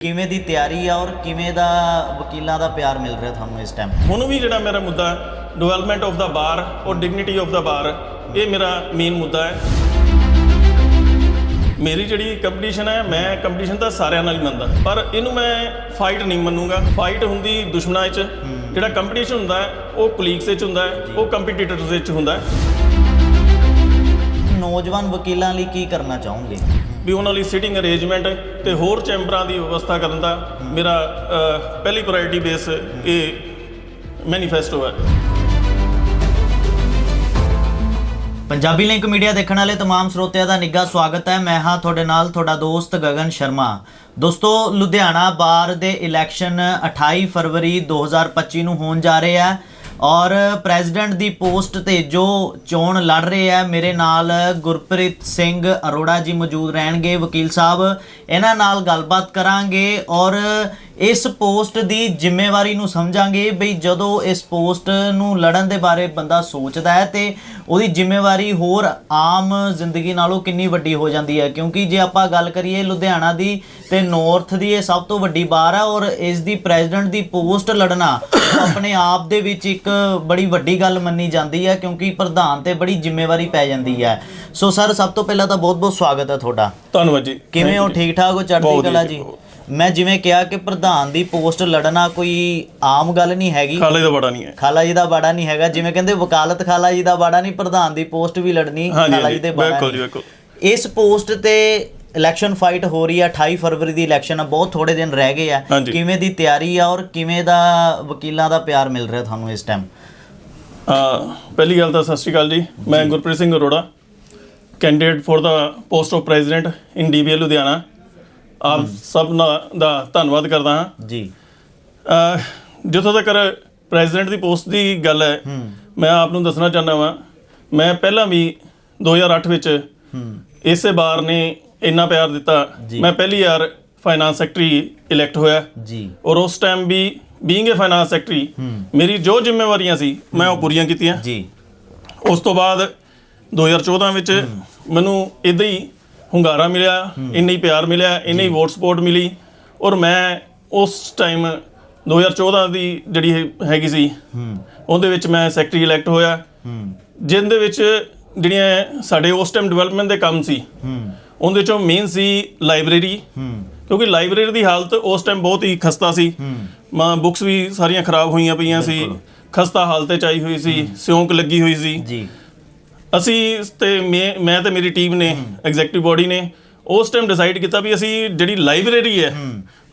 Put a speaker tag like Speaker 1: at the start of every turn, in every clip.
Speaker 1: ਕਿਵੇਂ ਦੀ ਤਿਆਰੀ ਆ ਔਰ ਕਿਵੇਂ ਦਾ ਵਕੀਲਾਂ ਦਾ ਪਿਆਰ ਮਿਲ ਰਿਹਾ ਤੁਹਾਨੂੰ ਇਸ ਟਾਈਮ
Speaker 2: ਹੁਣ ਵੀ ਜਿਹੜਾ ਮੇਰਾ ਮੁੱਦਾ ਡਿਵੈਲਪਮੈਂਟ ਆਫ ਦਾ ਬਾਰ ਔਰ ਡਿਗਨਿਟੀ ਆਫ ਦਾ ਬਾਰ ਇਹ ਮੇਰਾ ਮੇਨ ਮੁੱਦਾ ਹੈ। ਮੇਰੀ ਜਿਹੜੀ ਕੰਪੀਟੀਸ਼ਨ ਹੈ ਮੈਂ ਕੰਪੀਟੀਸ਼ਨ ਤਾਂ ਸਾਰਿਆਂ ਨਾਲ ਹੀ ਮੰਨਦਾ। ਪਰ ਇਹਨੂੰ ਮੈਂ ਫਾਈਟ ਨਹੀਂ ਮੰਨੂਗਾ। ਫਾਈਟ ਹੁੰਦੀ ਦੁਸ਼ਮਣਾਂ 'ਚ। ਜਿਹੜਾ ਕੰਪੀਟੀਸ਼ਨ ਹੁੰਦਾ ਉਹ ਕੁਲੀਗਸ 'ਚ ਹੁੰਦਾ ਉਹ ਕੰਪੀਟੀਟਰਸ 'ਚ ਹੁੰਦਾ
Speaker 1: ਨੌਜਵਾਨ ਵਕੀਲਾਂ ਲਈ ਕੀ ਕਰਨਾ ਚਾਹੋਗੇ?
Speaker 2: ਵੀ ਉਹਨਾਂ ਲਈ ਸਿਟਿੰਗ ਅਰੇਂਜਮੈਂਟ ਤੇ ਹੋਰ ਚੈਂਬਰਾਂ ਦੀ ਵਿਵਸਥਾ ਕਰਨ ਦਾ ਮੇਰਾ ਅਹ, ਪਹਿਲੀ ਪ੍ਰਾਇੋਰਟੀ ਬੇਸ ਇਹ ਮੈਨੀਫੈਸਟੋ ਹੈ
Speaker 1: ਪੰਜਾਬੀ ਲਿੰਕ ਮੀਡੀਆ ਦੇਖਣ ਵਾਲੇ तमाम ਸਰੋਤਿਆਂ ਦਾ ਨਿੱਘਾ ਸਵਾਗਤ ਹੈ ਮੈਂ ਹਾਂ ਤੁਹਾਡੇ ਨਾਲ ਤੁਹਾਡਾ ਦੋਸਤ ਗਗਨ ਸ਼ਰਮਾ ਦੋਸਤੋ ਲੁਧਿਆਣਾ ਬਾਰ ਦੇ ਇਲੈਕਸ਼ਨ 28 ਫਰਵਰੀ 2025 ਨੂੰ ਹੋਣ ਜਾ ਰਹੇ ਆ ਔਰ ਪ੍ਰੈਜ਼ੀਡੈਂਟ ਦੀ ਪੋਸਟ ਤੇ ਜੋ ਚੋਣ ਲੜ ਰਹੇ ਆ, ਮੇਰੇ ਨਾਲ ਗੁਰਪ੍ਰੀਤ ਸਿੰਘ ਅਰੋੜਾ ਜੀ ਮੌਜੂਦ ਰਹਿਣਗੇ, ਵਕੀਲ ਸਾਹਿਬ। ਇਹਨਾਂ ਨਾਲ ਗੱਲਬਾਤ ਕਰਾਂਗੇ ਔਰ ਇਸ ਪੋਸਟ ਦੀ ਜ਼ਿੰਮੇਵਾਰੀ ਨੂੰ ਸਮਝਾਂਗੇ ਬਈ ਜਦੋਂ ਇਸ ਪੋਸਟ ਨੂੰ ਲੜਨ ਦੇ ਬਾਰੇ ਬੰਦਾ ਸੋਚਦਾ ਹੈ ਤੇ ਉਹਦੀ ਜ਼ਿੰਮੇਵਾਰੀ ਹੋਰ ਆਮ ਜ਼ਿੰਦਗੀ ਨਾਲੋਂ ਕਿੰਨੀ ਵੱਡੀ ਹੋ ਜਾਂਦੀ ਹੈ। ਕਿਉਂਕਿ ਜੇ ਆਪਾਂ ਗੱਲ ਕਰੀਏ ਲੁਧਿਆਣਾ ਦੀ ਤੇ ਨਾਰਥ ਦੀ ਇਹ ਸਭ ਤੋਂ ਵੱਡੀ ਬਾਰ ਹੈ ਔਰ ਇਸ ਦੀ ਪ੍ਰੈਜ਼ੀਡੈਂਟ ਦੀ ਪੋਸਟ ਲੜਨਾ ਆਪਣੇ ਆਪ ਦੇ ਵਿੱਚ ਇੱਕ ਬੜੀ ਵੱਡੀ ਗੱਲ ਮੰਨੀ ਜਾਂਦੀ ਹੈ ਕਿਉਂਕਿ ਪ੍ਰਧਾਨ ਤੇ ਬੜੀ ਜ਼ਿੰਮੇਵਾਰੀ ਪੈ ਜਾਂਦੀ ਹੈ। ਸੋ ਸਰ ਸਭ ਤੋਂ ਪਹਿਲਾਂ ਤਾਂ ਬਹੁਤ-ਬਹੁਤ ਸਵਾਗਤ ਹੈ ਤੁਹਾਡਾ।
Speaker 2: ਧੰਨਵਾਦ ਜੀ।
Speaker 1: ਕਿਵੇਂ ਹੋ? ਠੀਕ ਠਾਕ ਹੋ? ਚੜ੍ਹਦੀ
Speaker 2: ਬਹੁਤ
Speaker 1: ਕਲਾ
Speaker 2: ਜੀ?
Speaker 1: ਮੈਂ ਜਿਵੇਂ ਕਿਹਾ ਕਿ ਪ੍ਰਧਾਨ ਦੀ ਪੋਸਟ ਲੜਨਾ ਕੋਈ ਆਮ ਗੱਲ ਨਹੀਂ ਹੈਗੀ।
Speaker 2: ਖਾਲੇ ਦਾ ਬੜਾ ਨਹੀਂ ਹੈ।
Speaker 1: ਖਾਲਾ ਜੀ ਦਾ ਬਾੜਾ ਨਹੀਂ ਹੈਗਾ। ਜਿਵੇਂ ਕਹਿੰਦੇ ਵਕਾਲਤ ਖਾਲਾ ਜੀ ਦਾ ਬਾੜਾ ਨਹੀਂ ਪ੍ਰਧਾਨ ਦੀ ਪੋਸਟ ਵੀ ਲੜਨੀ ਖਾਲਾ ਜੀ ਦੇ ਬਾੜਾ
Speaker 2: ਬਿਲਕੁਲ ਜੀ। ਬਿਲਕੁਲ।
Speaker 1: ਇਸ ਪੋਸਟ ਤੇ ਇਲੈਕਸ਼ਨ ਫਾਈਟ ਹੋ ਰਹੀ ਹੈ 28 ਫਰਵਰੀ ਦੀ ਇਲੈਕਸ਼ਨ ਆ ਬਹੁਤ ਥੋੜੇ ਦਿਨ ਰਹਿ ਗਏ ਆ। ਕਿਵੇਂ ਦੀ ਤਿਆਰੀ ਆ ਔਰ ਕਿਵੇਂ ਦਾ ਵਕੀਲਾਂ ਦਾ ਪਿਆਰ ਮਿਲ ਰਿਹਾ ਤੁਹਾਨੂੰ ਇਸ ਟਾਈਮ
Speaker 2: ਪਹਿਲੀ ਗੱਲ ਤਾਂ ਸਤਿ ਸ਼੍ਰੀ ਅਕਾਲ ਜੀ। ਮੈਂ Gurpreet Singh Arora candidate for the post of president in DBA Ludhiana ਆਪ ਸਭ ਦਾ ਧੰਨਵਾਦ ਕਰਦਾ ਹਾਂ।
Speaker 1: ਜੀ।
Speaker 2: ਜਿੱਥੋਂ ਤੱਕ ਪ੍ਰੈਜ਼ੀਡੈਂਟ ਦੀ ਪੋਸਟ ਦੀ ਗੱਲ ਹੈ ਮੈਂ ਆਪ ਨੂੰ ਦੱਸਣਾ ਚਾਹੁੰਦਾ ਹਾਂ ਮੈਂ ਪਹਿਲਾਂ ਵੀ 2008 ਵਿੱਚ ਇਸੇ ਬਾਰ ਨੇ ਇੰਨਾ ਪਿਆਰ ਦਿੱਤਾ। ਮੈਂ ਪਹਿਲੀ ਵਾਰ ਫਾਈਨਾਂਸ ਸੈਕਟਰੀ ਇਲੈਕਟ ਹੋਇਆ।
Speaker 1: ਜੀ।
Speaker 2: ਔਰ ਉਸ ਟਾਈਮ ਵੀ ਬੀਇੰਗ ਅ ਫਾਈਨਾਂਸ ਸੈਕਟਰੀ ਮੇਰੀ ਜੋ ਜ਼ਿੰਮੇਵਾਰੀਆਂ ਸੀ ਮੈਂ ਉਹ ਪੂਰੀਆਂ ਕੀਤੀਆਂ।
Speaker 1: ਜੀ।
Speaker 2: ਉਸ ਤੋਂ ਬਾਅਦ 2014 ਵਿੱਚ ਮੈਨੂੰ ਇਦਾਂ ਹੀ ਹੁੰਗਾਰਾ ਮਿਲਿਆ ਇੰਨਾ ਹੀ ਪਿਆਰ ਮਿਲਿਆ ਇੰਨੀ ਹੀ ਵੋਟ ਸਪੋਰਟ ਮਿਲੀ। ਔਰ ਮੈਂ ਉਸ ਟਾਈਮ 2014 ਦੀ ਜਿਹੜੀ ਹੈਗੀ ਸੀ ਉਹਦੇ ਵਿੱਚ ਮੈਂ ਸੈਕਟਰੀ ਇਲੈਕਟ ਹੋਇਆ।
Speaker 1: ਹੂੰ।
Speaker 2: ਜਿੰਦੇ ਵਿੱਚ ਜਿਹੜੀਆਂ ਸਾਡੇ ਉਸ ਟਾਈਮ ਡਿਵੈਲਪਮੈਂਟ ਦੇ ਕੰਮ ਸੀ
Speaker 1: ਹੂੰ।
Speaker 2: ਉਹਦੇ ਚੋਂ ਮੇਨ ਸੀ ਲਾਇਬ੍ਰੇਰੀ
Speaker 1: ਹੂੰ।
Speaker 2: ਕਿਉਂਕਿ ਲਾਇਬ੍ਰੇਰੀ ਦੀ ਹਾਲਤ ਉਸ ਟਾਈਮ ਬਹੁਤ ਹੀ ਖਸਤਾ ਸੀ। ਮਾਂ ਬੁੱਕਸ ਵੀ ਸਾਰੀਆਂ ਖਰਾਬ ਹੋਈਆਂ ਪਈਆਂ ਸੀ। ਖਸਤਾ ਹਾਲਤ ਚ ਆਈ ਹੋਈ ਸੀ ਸਿਉਂਕ ਲੱਗੀ ਹੋਈ ਸੀ।
Speaker 1: ਜੀ।
Speaker 2: ਅਸੀਂ ਤੇ ਮੈਂ ਮੈਂ ਤੇ ਮੇਰੀ ਟੀਮ ਨੇ ਐਗਜ਼ੈਕਟਿਵ ਬੋਡੀ ਨੇ ਉਸ ਟਾਈਮ ਡਿਸਾਈਡ ਕੀਤਾ ਵੀ ਅਸੀਂ ਜਿਹੜੀ ਲਾਇਬ੍ਰੇਰੀ ਹੈ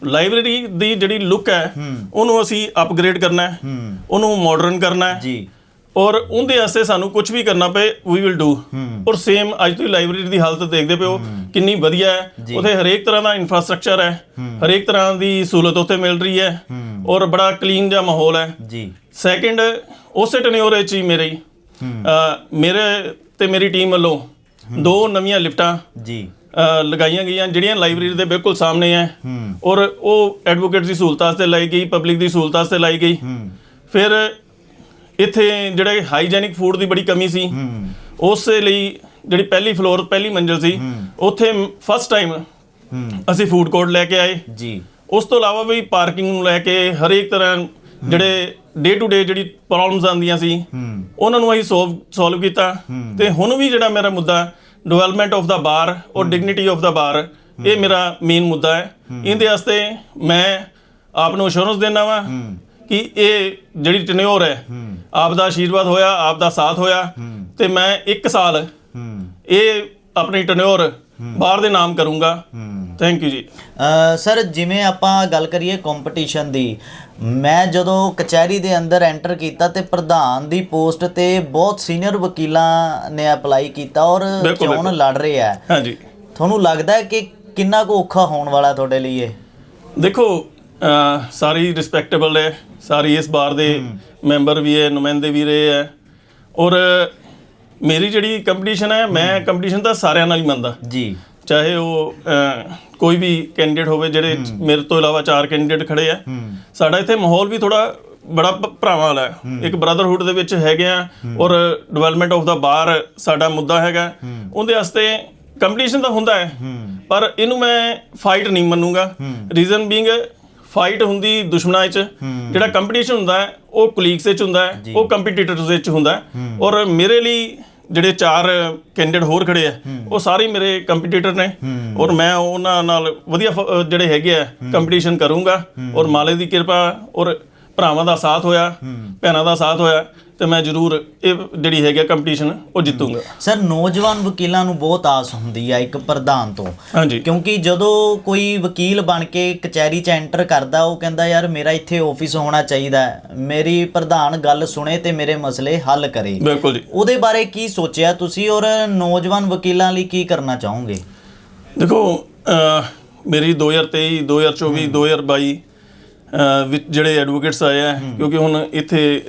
Speaker 2: ਲਾਇਬ੍ਰੇਰੀ ਦੀ ਜਿਹੜੀ ਲੁੱਕ ਹੈ ਉਹਨੂੰ ਅਸੀਂ ਅਪਗ੍ਰੇਡ ਕਰਨਾ ਹੈ ਉਹਨੂੰ ਮਾਡਰਨ ਕਰਨਾ ਹੈ।
Speaker 1: ਜੀ।
Speaker 2: ਔਰ ਉਹਦੇ ਵਾਸਤੇ ਸਾਨੂੰ ਕੁਝ ਵੀ ਕਰਨਾ ਪਏ ਵੀ ਵਿਲ ਡੂ ਔਰ ਸੇਮ ਅੱਜ ਤੁਸੀਂ ਲਾਇਬ੍ਰੇਰੀ ਦੀ ਹਾਲਤ ਦੇਖਦੇ ਪਿਓ ਕਿੰਨੀ ਵਧੀਆ ਹੈ। ਉੱਥੇ ਹਰੇਕ ਤਰ੍ਹਾਂ ਦਾ ਇਨਫਰਾਸਟ੍ਰਕਚਰ ਹੈ। ਹਰੇਕ ਤਰ੍ਹਾਂ ਦੀ ਸਹੂਲਤ ਉੱਥੇ ਮਿਲ ਰਹੀ ਹੈ। ਔਰ ਬੜਾ ਕਲੀਨ ਜਿਹਾ ਮਾਹੌਲ ਹੈ।
Speaker 1: ਜੀ।
Speaker 2: ਸੈਕਿੰਡ ਉਸੇ ਟਨਿਓਰ ਵਿੱਚ ਹੀ ਮੇਰੇ ਮੇਰੇ ਤੇ ਮੇਰੀ ਟੀਮ ਵੱਲੋਂ ਦੋ ਨਵੀਆਂ ਲਿਫਟਾਂ
Speaker 1: ਜੀ।
Speaker 2: ਲਗਾਈਆਂ ਗਈਆਂ ਜਿਹੜੀਆਂ ਲਾਇਬ੍ਰੇਰੀ ਦੇ ਬਿਲਕੁਲ ਸਾਹਮਣੇ ਹੈ। ਔਰ ਉਹ ਐਡਵੋਕੇਟ ਦੀ ਸਹੂਲਤ ਵਾਸਤੇ ਲਾਈ ਗਈ ਪਬਲਿਕ ਦੀ ਸਹੂਲਤ ਵਾਸਤੇ ਲਾਈ ਗਈ। ਫਿਰ ਇੱਥੇ ਜਿਹੜੇ ਹਾਈਜੈਨਿਕ ਫੂਡ ਦੀ ਬੜੀ ਕਮੀ ਸੀ। ਉਸੇ ਲਈ ਜਿਹੜੀ ਪਹਿਲੀ ਫਲੋਰ ਪਹਿਲੀ ਮੰਜ਼ਿਲ ਸੀ ਉੱਥੇ ਫਸਟ ਟਾਈਮ ਅਸੀਂ ਫੂਡ ਕੋਰਟ ਲੈ ਕੇ ਆਏ।
Speaker 1: ਜੀ।
Speaker 2: ਉਸ ਤੋਂ ਇਲਾਵਾ ਵੀ ਪਾਰਕਿੰਗ ਨੂੰ ਲੈ ਕੇ ਹਰੇਕ ਤਰ੍ਹਾਂ ਜਿਹੜੇ ਡੇ ਟੂ ਡੇ ਜਿਹੜੀ ਪ੍ਰੋਬਲਮਸ ਆਉਂਦੀਆਂ ਸੀ ਉਹਨਾਂ ਨੂੰ ਅਸੀਂ ਸੋਲਵ ਕੀਤਾ। ਤੇ ਹੁਣ ਵੀ ਜਿਹੜਾ ਮੇਰਾ ਮੁੱਦਾ ਡਿਵੈਲਪਮੈਂਟ ਆਫ ਦਾ ਬਾਰ ਔਰ ਡਿਗਨਿਟੀ ਆਫ ਦਾ ਬਾਰ ਇਹ ਮੇਰਾ ਮੇਨ ਮੁੱਦਾ ਹੈ। ਇਹਦੇ ਵਾਸਤੇ ਮੈਂ ਆਪ ਨੂੰ ਅਸ਼ੋਰੈਂਸ ਦੇਣਾ ਵਾ ਕਿ ਇਹ ਜਿਹੜੀ ਟਨਿਓਰ ਹੈ ਆਪ ਦਾ ਆਸ਼ੀਰਵਾਦ ਹੋਇਆ ਆਪ ਦਾ ਸਾਥ ਹੋਇਆ। ਤੇ ਮੈਂ 1 ਸਾਲ ਇਹ ਆਪਣੀ ਟਨਿਓਰ ਬਾਹਰ ਦੇ ਨਾਮ ਕਰੂੰਗਾ। ਥੈਂਕ ਯੂ ਜੀ।
Speaker 1: ਸਰ ਜਿਵੇਂ ਆਪਾਂ ਗੱਲ ਕਰੀਏ ਕੰਪੀਟੀਸ਼ਨ ਦੀ ਮੈਂ ਜਦੋਂ ਕਚਹਿਰੀ ਦੇ ਅੰਦਰ ਐਂਟਰ ਕੀਤਾ ਤੇ ਪ੍ਰਧਾਨ ਦੀ ਪੋਸਟ ਤੇ ਬਹੁਤ ਸੀਨੀਅਰ ਵਕੀਲਾਂ ਨੇ ਅਪਲਾਈ ਕੀਤਾ ਔਰ ਚੋਣ। ਲੜ ਰਹੇ ਆ।
Speaker 2: ਹਾਂਜੀ।
Speaker 1: ਤੁਹਾਨੂੰ ਲੱਗਦਾ ਹੈ ਕਿ ਕਿੰਨਾ ਕੁ ਔਖਾ ਹੋਣ ਵਾਲਾ ਤੁਹਾਡੇ ਲਈ ਇਹ?
Speaker 2: ਦੇਖੋ ਸਾਰੀ ਰਿਸਪੈਕਟੇਬਲ ਹੈ ਸਾਰੀ ਇਸ ਬਾਰ ਦੇ ਮੈਂਬਰ ਵੀ ਹੈ ਨੁਮਾਇੰਦੇ ਵੀ ਰਹੇ ਹੈ। ਔਰ ਮੇਰੀ ਜਿਹੜੀ ਕੰਪੀਟੀਸ਼ਨ ਹੈ ਮੈਂ ਕੰਪੀਟੀਸ਼ਨ ਤਾਂ ਸਾਰਿਆਂ ਨਾਲ ਹੀ ਮੰਨਦਾ।
Speaker 1: ਜੀ।
Speaker 2: ਚਾਹੇ ਉਹ ਕੋਈ ਵੀ ਕੈਂਡੀਡੇਟ ਹੋਵੇ ਜਿਹੜੇ ਮੇਰੇ ਤੋਂ ਇਲਾਵਾ ਚਾਰ ਕੈਂਡੀਡੇਟ ਖੜੇ ਆ। ਸਾਡਾ ਇੱਥੇ ਮਾਹੌਲ ਵੀ ਥੋੜਾ ਬੜਾ ਭਰਾਵਾਂ ਵਾਲਾ ਇੱਕ ਬ੍ਰਦਰਹੁੱਡ ਦੇ ਵਿੱਚ ਹੈਗੇ ਆ ਔਰ ਡਿਵੈਲਪਮੈਂਟ ਆਫ ਦਾ ਬਾਰ ਸਾਡਾ ਮੁੱਦਾ ਹੈਗਾ। ਉਹਦੇ ਵਾਸਤੇ ਕੰਪੀਟੀਸ਼ਨ ਤਾਂ ਹੁੰਦਾ ਹੈ। ਪਰ ਇਹਨੂੰ ਮੈਂ ਫਾਈਟ ਨਹੀਂ ਮੰਨੂਗਾ। ਰੀਜ਼ਨ ਬੀਇੰਗ ਫਾਈਟ ਹੁੰਦੀ ਦੁਸ਼ਮਣਾਂ 'ਚ। ਜਿਹੜਾ ਕੰਪੀਟੀਸ਼ਨ ਹੁੰਦਾ ਹੈ ਉਹ ਕੁਲੀਗਸ 'ਚ ਹੁੰਦਾ ਹੈ ਉਹ ਕੰਪੀਟੀਟਰਸ ਵਿੱਚ ਹੁੰਦਾ ਹੈ। ਔਰ ਮੇਰੇ ਲਈ ਜਿਹੜੇ ਚਾਰ ਕੈਂਡੀਡੇਟ ਹੋਰ ਖੜੇ ਆ ਉਹ ਸਾਰੇ ਮੇਰੇ ਕੰਪੀਟੀਟਰ ਨੇ। ਔਰ ਮੈਂ ਉਹਨਾਂ ਨਾਲ ਵਧੀਆ ਜਿਹੜੇ ਹੈਗੇ ਆ ਕੰਪੀਟੀਸ਼ਨ ਕਰੂੰਗਾ। ਔਰ ਮਾਲੇ ਦੀ ਕਿਰਪਾ ਔਰ ਭਰਾਵਾਂ ਦਾ ਸਾਥ ਹੋਇਆ ਭੈਣਾਂ ਦਾ ਸਾਥ ਹੋਇਆ ਤੇ ਮੈਂ ਜ਼ਰੂਰ ਇਹ ਜਿਹੜੀ ਹੈਗੀ ਕੰਪੀਟੀਸ਼ਨ ਉਹ ਜਿੱਤੂੰਗਾ।
Speaker 1: ਸਰ ਨੌਜਵਾਨ ਵਕੀਲਾਂ ਨੂੰ ਬਹੁਤ ਆਸ ਹੁੰਦੀ ਆ ਇੱਕ ਪ੍ਰਧਾਨ ਤੋਂ।
Speaker 2: ਹਾਂਜੀ।
Speaker 1: ਕਿਉਂਕਿ ਜਦੋਂ ਕੋਈ ਵਕੀਲ ਬਣ ਕੇ ਕਚਹਿਰੀ 'ਚ ਐਂਟਰ ਕਰਦਾ ਉਹ ਕਹਿੰਦਾ ਯਾਰ ਮੇਰਾ ਇੱਥੇ ਆਫਿਸ ਹੋਣਾ ਚਾਹੀਦਾ ਮੇਰੀ ਪ੍ਰਧਾਨ ਗੱਲ ਸੁਣੇ ਤੇ ਮੇਰੇ ਮਸਲੇ ਹੱਲ ਕਰੇ।
Speaker 2: ਬਿਲਕੁਲ ਜੀ।
Speaker 1: ਉਹਦੇ ਬਾਰੇ ਕੀ ਸੋਚਿਆ ਤੁਸੀਂ ਔਰ ਨੌਜਵਾਨ ਵਕੀਲਾਂ ਲਈ ਕੀ ਕਰਨਾ ਚਾਹੋਗੇ?
Speaker 2: ਦੇਖੋ ਮੇਰੀ 2023 2024 2022 ਅਹ, ਵਿੱਚ ਜਿਹੜੇ ਐਡਵੋਕੇਟਸ ਆਏ ਆ ਕਿਉਂਕਿ ਹੁਣ ਇੱਥੇ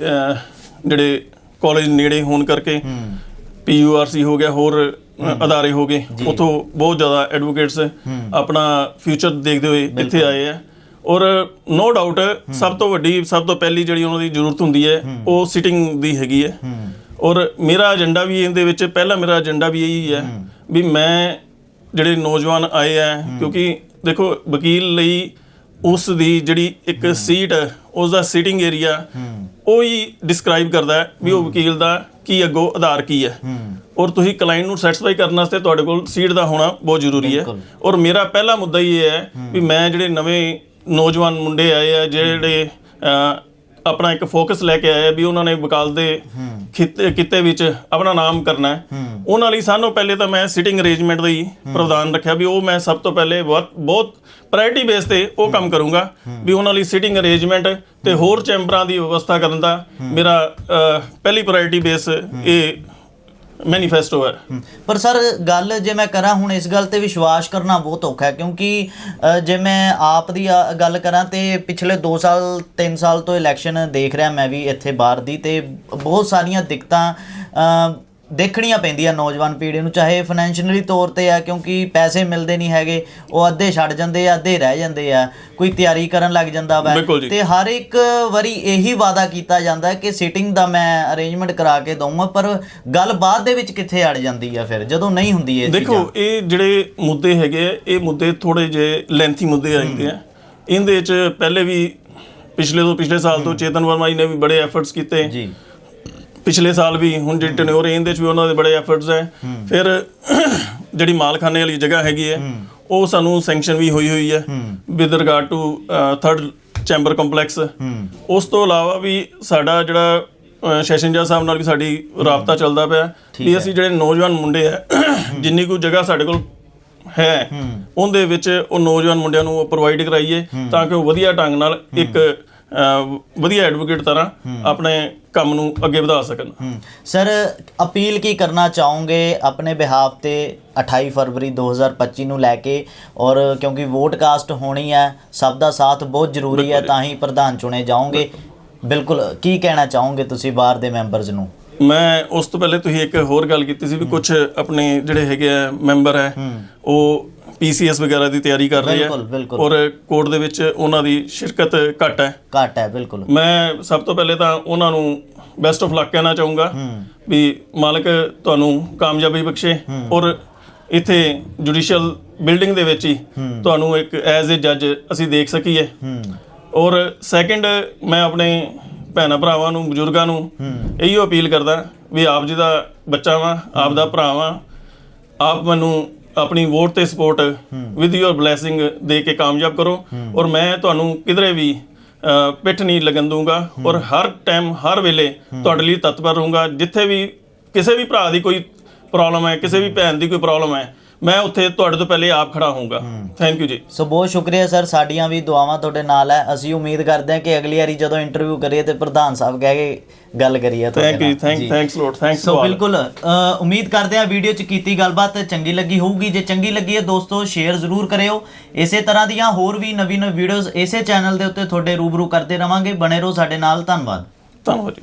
Speaker 2: ਜਿਹੜੇ ਕਾਲਜ ਨੇੜੇ ਹੋਣ ਕਰਕੇ ਪੀਯੂਆਰਸੀ ਹੋ ਗਿਆ ਹੋਰ ਅਦਾਰੇ ਹੋ ਗਏ। ਉਥੋਂ ਬਹੁਤ ਜ਼ਿਆਦਾ ਐਡਵੋਕੇਟਸ ਆਪਣਾ ਫਿਊਚਰ ਦੇਖਦੇ ਹੋਏ ਇੱਥੇ ਆਏ ਆ। ਔਰ ਨੋ ਡਾਊਟ ਸਭ ਤੋਂ ਵੱਡੀ ਸਭ ਤੋਂ ਪਹਿਲੀ ਜਿਹੜੀ ਉਹਨਾਂ ਦੀ ਜ਼ਰੂਰਤ ਹੁੰਦੀ ਹੈ ਉਹ ਸਿਟਿੰਗ ਦੀ ਹੈਗੀ ਹੈ। ਔਰ ਮੇਰਾ ਏਜੰਡਾ ਵੀ ਇਹਦੇ ਵਿੱਚ ਪਹਿਲਾ ਮੇਰਾ ਏਜੰਡਾ ਵੀ ਇਹੀ ਹੈ ਵੀ ਮੈਂ ਜਿਹੜੇ ਨੌਜਵਾਨ ਆਏ ਆ ਕਿਉਂਕਿ ਦੇਖੋ ਵਕੀਲ ਲਈ ਉਸ ਦੀ ਜਿਹੜੀ ਇੱਕ ਸੀਟ ਉਸ ਦਾ ਸਿਟਿੰਗ ਏਰੀਆ ਉਹ ਹੀ ਡਿਸਕ੍ਰਾਈਬ ਕਰਦਾ ਹੈ ਵੀ ਉਹ ਵਕੀਲ ਦਾ ਕੀ ਅੱਗੋਂ ਆਧਾਰ ਕੀ ਹੈ। ਔਰ ਤੁਸੀਂ ਕਲਾਇੰਟ ਨੂੰ ਸੈਟੀਸਫਾਈ ਕਰਨ ਵਾਸਤੇ ਤੁਹਾਡੇ ਕੋਲ ਸੀਟ ਦਾ ਹੋਣਾ ਬਹੁਤ ਜ਼ਰੂਰੀ ਹੈ। ਔਰ ਮੇਰਾ ਪਹਿਲਾ ਮੁੱਦਾ ਇਹ ਹੈ ਵੀ ਮੈਂ ਜਿਹੜੇ ਨਵੇਂ ਨੌਜਵਾਨ ਮੁੰਡੇ ਆਏ ਆ ਜਿਹੜੇ ਆਪਣਾ ਇੱਕ ਫੋਕਸ ਲੈ ਕੇ ਆਏ ਆ ਵੀ ਉਹਨਾਂ ਨੇ ਵਕਾਲਤ ਦੇ ਖਿੱਤੇ ਕਿੱਤੇ ਵਿੱਚ ਆਪਣਾ ਨਾਮ ਕਰਨਾ ਹੈ। ਉਹਨਾਂ ਲਈ ਸਾਨੂੰ ਪਹਿਲੇ ਤਾਂ ਮੈਂ ਸਿਟਿੰਗ ਅਰੇਂਜਮੈਂਟ ਦਾ ਹੀ ਪ੍ਰਾਵਧਾਨ ਰੱਖਿਆ ਵੀ ਉਹ ਮੈਂ ਸਭ ਤੋਂ ਪਹਿਲੇ ਬਹੁਤ ਬਹੁਤ ਪ੍ਰਾਇੋਰਟੀ ਬੇਸ ਤੇ ਉਹ ਕੰਮ ਕਰੂੰਗਾ ਵੀ ਉਹਨਾਂ ਲਈ ਸਿਟਿੰਗ ਅਰੇਂਜਮੈਂਟ ਤੇ ਹੋਰ ਚੈਂਬਰਾਂ ਦੀ ਵਿਵਸਥਾ ਕਰਨ ਦਾ ਮੇਰਾ ਪਹਿਲੀ ਪ੍ਰਾਇੋਰਟੀ ਬੇਸ ਇਹ ਮੈਨੀਫੈਸਟੋ ਹੈ।
Speaker 1: ਪਰ ਸਰ ਗੱਲ ਜੇ ਮੈਂ ਕਰਾਂ ਹੁਣ ਇਸ ਗੱਲ ਤੇ ਵਿਸ਼ਵਾਸ ਕਰਨਾ ਬਹੁਤ ਔਖਾ ਹੈ ਕਿਉਂਕਿ ਅ, ਜੇ ਮੈਂ ਆਪ ਦੀ ਆ- ਗੱਲ ਕਰਾਂ ਤੇ ਪਿਛਲੇ 2 ਸਾਲ 3 ਸਾਲ ਤੋਂ ਇਲੈਕਸ਼ਨ ਦੇਖ ਰਿਹਾ ਮੈਂ ਵੀ ਇੱਥੇ ਬਾਹਰ ਦੀ ਤੇ ਬਹੁਤ ਸਾਰੀਆਂ ਦਿੱਕਤਾਂ ਅ, ਦੇਖਣੀਆਂ ਪੈਂਦੀਆਂ ਨੌਜਵਾਨ ਪੀੜ੍ਹੀ ਨੂੰ ਚਾਹੇ ਫਾਈਨੈਂਸ਼ੀਅਲੀ ਤੌਰ ਤੇ ਆ ਕਿਉਂਕਿ ਪੈਸੇ ਮਿਲਦੇ ਨਹੀਂ ਹੈਗੇ ਉਹ ਅੱਧੇ ਛੱਡ ਜਾਂਦੇ ਆ ਅੱਧੇ ਰਹਿ ਜਾਂਦੇ ਆ ਕੋਈ ਤਿਆਰੀ ਕਰਨ ਲੱਗ ਜਾਂਦਾ ਵਾ।
Speaker 2: ਬਿਲਕੁਲ ਜੀ।
Speaker 1: ਤੇ ਹਰ ਇੱਕ ਵਾਰੀ ਇਹੀ ਵਾਅਦਾ ਕੀਤਾ ਜਾਂਦਾ ਕਿ ਸੀਟਿੰਗ ਦਾ ਮੈਂ ਅਰੇਂਜਮੈਂਟ ਕਰਾ ਕੇ ਦਊਂਗਾ ਪਰ ਗੱਲ ਬਾਅਦ ਦੇ ਵਿੱਚ ਕਿੱਥੇ ਅੜ ਜਾਂਦੀ ਆ ਫਿਰ ਜਦੋਂ ਨਹੀਂ ਹੁੰਦੀ ਇਹ
Speaker 2: ਦੇਖੋ ਇਹ ਜਿਹੜੇ ਮੁੱਦੇ ਹੈਗੇ ਆ ਇਹ ਮੁੱਦੇ ਥੋੜੇ ਜੇ ਲੈਂਥੀ ਮੁੱਦੇ ਆਉਂਦੇ ਆ। ਇਹਦੇ ਚ ਪਹਿਲੇ ਵੀ ਪਿਛਲੇ ਤੋਂ ਪਿਛਲੇ ਸਾਲ ਤੋਂ ਚੇਤਨ ਵਰਮਾ ਜੀ ਨੇ ਵੀ ਬੜੇ ਐਫਰਟਸ ਕੀਤੇ।
Speaker 1: ਜੀ।
Speaker 2: ਪਿਛਲੇ ਸਾਲ ਵੀ ਹੁਣ ਜਿਹੜੀ ਟਨਿਓਰ ਇਹਦੇ ਚ ਵੀ ਉਹਨਾਂ ਦੇ ਬੜੇ ਐਫਰਟਸ ਹੈ। ਫਿਰ ਜਿਹੜੀ ਮਾਲਖਾਨੇ ਵਾਲੀ ਜਗ੍ਹਾ ਹੈਗੀ ਹੈ। ਉਹ ਸਾਨੂੰ ਸੈਂਕਸ਼ਨ ਵੀ ਹੋਈ ਹੋਈ ਹੈ। With regard to third chamber complex ਉਸ ਤੋਂ ਇਲਾਵਾ ਵੀ ਸਾਡਾ ਜਿਹੜਾ ਸੈਸ਼ਨ ਜੱਜ ਸਾਹਿਬ ਨਾਲ ਵੀ ਸਾਡੀ ਰਾਬਤਾ ਚੱਲਦਾ ਪਿਆ। ਵੀ ਅਸੀਂ ਜਿਹੜੇ ਨੌਜਵਾਨ ਮੁੰਡੇ ਆ ਜਿੰਨੀ ਕੁ ਜਗ੍ਹਾ ਸਾਡੇ ਕੋਲ ਹੈ ਉਹਦੇ ਵਿੱਚ ਉਹ ਨੌਜਵਾਨ ਮੁੰਡਿਆਂ ਨੂੰ ਪ੍ਰੋਵਾਈਡ ਕਰਾਈਏ ਤਾਂ ਕਿ ਉਹ ਵਧੀਆ ਢੰਗ ਨਾਲ ਇੱਕ ਵਧੀਆ ਐਡਵੋਕੇਟ ਤਰ੍ਹਾਂ ਆਪਣੇ ਕੰਮ ਨੂੰ ਅੱਗੇ ਵਧਾ ਸਕਣ।
Speaker 1: ਸਰ ਅਪੀਲ ਕੀ ਕਰਨਾ ਚਾਹੋਗੇ ਆਪਣੇ ਬਿਹਾਫ ਤੇ 28 ਫਰਵਰੀ 2025 ਨੂੰ ਲੈ ਕੇ? ਔਰ ਕਿਉਂਕਿ ਵੋਟ ਕਾਸਟ ਹੋਣੀ ਹੈ ਸਭ ਦਾ ਸਾਥ ਬਹੁਤ ਜ਼ਰੂਰੀ ਹੈ ਤਾਂ ਹੀ ਪ੍ਰਧਾਨ ਚੁਣੇ ਜਾਓਗੇ। ਬਿਲਕੁਲ ਕੀ ਕਹਿਣਾ ਚਾਹੋਗੇ ਤੁਸੀਂ ਬਾਹਰ ਦੇ ਮੈਂਬਰਸ ਨੂੰ?
Speaker 2: ਮੈਂ ਉਸ ਤੋਂ ਪਹਿਲੇ ਤੁਸੀਂ ਇੱਕ ਹੋਰ ਗੱਲ ਕੀਤੀ ਸੀ ਵੀ ਕੁਝ ਆਪਣੇ ਜਿਹੜੇ ਹੈਗੇ ਆ ਮੈਂਬਰ ਹੈ। ਉਹ ਪੀਸੀਐਸ ਵਗੈਰਾ ਦੀ ਤਿਆਰੀ ਕਰ ਰਹੇ ਆ
Speaker 1: ਬਿਲਕੁਲ, ਬਿਲਕੁਲ।
Speaker 2: ਔਰ ਕੋਰਟ ਦੇ ਵਿੱਚ ਉਹਨਾਂ ਦੀ ਸ਼ਿਰਕਤ ਘੱਟ ਹੈ।
Speaker 1: ਘੱਟ ਹੈ ਬਿਲਕੁਲ।
Speaker 2: ਮੈਂ ਸਭ ਤੋਂ ਪਹਿਲੇ ਤਾਂ ਉਹਨਾਂ ਨੂੰ ਬੈਸਟ ਆਫ ਲੱਕ ਕਹਿਣਾ ਚਾਹੂੰਗਾ ਵੀ ਮਾਲਕ ਤੁਹਾਨੂੰ ਕਾਮਯਾਬੀ ਬਖਸ਼ੇ। ਔਰ ਇੱਥੇ ਜੁਡੀਸ਼ੀਅਲ ਬਿਲਡਿੰਗ ਦੇ ਵਿੱਚ ਹੀ ਤੁਹਾਨੂੰ ਇੱਕ ਐਜ਼ ਅ ਜੱਜ ਅਸੀਂ ਦੇਖ ਸਕੀਏ। ਔਰ ਸੈਕੰਡ ਮੈਂ ਆਪਣੇ ਭੈਣਾਂ ਭਰਾਵਾਂ ਨੂੰ ਬਜ਼ੁਰਗਾਂ ਨੂੰ ਇਹੀ ਅਪੀਲ ਕਰਦਾ ਵੀ ਆਪ ਜੀ ਦਾ ਬੱਚਾ ਵਾਂ ਆਪ ਦਾ ਭਰਾ ਵਾਂ ਆਪ ਮੈਨੂੰ ਆਪਣੀ ਵੋਟ ਤੇ ਸਪੋਰਟ ਵਿਦ ਯੋਰ ਬਲੇਸਿੰਗ ਦੇ ਕੇ ਕਾਮਯਾਬ ਕਰੋ। ਔਰ ਮੈਂ ਤੁਹਾਨੂੰ ਕਿਧਰੇ ਵੀ ਪਿੱਠ ਨਹੀਂ ਲੱਗਣ ਦੂੰਗਾ ਔਰ ਹਰ ਟਾਈਮ ਹਰ ਵੇਲੇ ਤੁਹਾਡੇ ਲਈ ਤਤਪਰ ਰਹੂੰਗਾ। ਜਿੱਥੇ ਵੀ ਕਿਸੇ ਵੀ ਭਰਾ ਦੀ ਕੋਈ ਪ੍ਰੋਬਲਮ ਹੈ, ਕਿਸੇ ਵੀ ਭੈਣ ਦੀ ਕੋਈ ਪ੍ਰੋਬਲਮ ਹੈ ਮੈਂ ਉੱਥੇ ਤੁਹਾਡੇ ਤੋਂ ਪਹਿਲੇ ਆਪ ਖੜਾ ਹੋਊਂਗਾ। ਥੈਂਕ ਯੂ ਜੀ।
Speaker 1: ਸੋ ਬਹੁਤ ਸ਼ੁਕਰੀਆ ਸਰ ਸਾਡੀਆਂ ਵੀ ਦੁਆਵਾਂ ਤੁਹਾਡੇ ਨਾਲ ਹੈ। ਅਸੀਂ ਉਮੀਦ ਕਰਦੇ ਹਾਂ ਕਿ ਅਗਲੀ ਵਾਰੀ ਜਦੋਂ ਇੰਟਰਵਿਊ ਕਰੀਏ ਤੇ ਪ੍ਰਧਾਨ ਸਾਹਿਬ ਕਹਿ ਕੇ ਗੱਲ ਕਰੀਏ ਤੁਹਾਡੇ
Speaker 2: ਥੈਂਕ ਯੂ
Speaker 1: ਨਾਲ। Thank.
Speaker 2: Thanks lot thanks
Speaker 1: so ਬਿਲਕੁਲ ਉਮੀਦ ਕਰਦੇ ਹਾਂ ਵੀਡੀਓ 'ਚ ਕੀਤੀ ਗੱਲਬਾਤ ਚੰਗੀ ਲੱਗੀ ਹੋਊਗੀ। ਜੇ ਚੰਗੀ ਲੱਗੀ ਹੈ ਦੋਸਤੋ ਸ਼ੇਅਰ ਜ਼ਰੂਰ ਕਰਿਓ। ਇਸੇ ਤਰ੍ਹਾਂ ਦੀਆਂ ਹੋਰ ਵੀ ਨਵੀਂ ਨਵੀਂ ਵੀਡੀਓਜ਼ ਇਸੇ ਚੈਨਲ ਦੇ ਉੱਤੇ ਤੁਹਾਡੇ ਰੂਬਰੂ ਕਰਦੇ ਰਵਾਂਗੇ। ਬਣੇ ਰਹੋ ਸਾਡੇ ਨਾਲ ਧੰਨਵਾਦ।
Speaker 2: ਧੰਨਵਾਦ ਜੀ।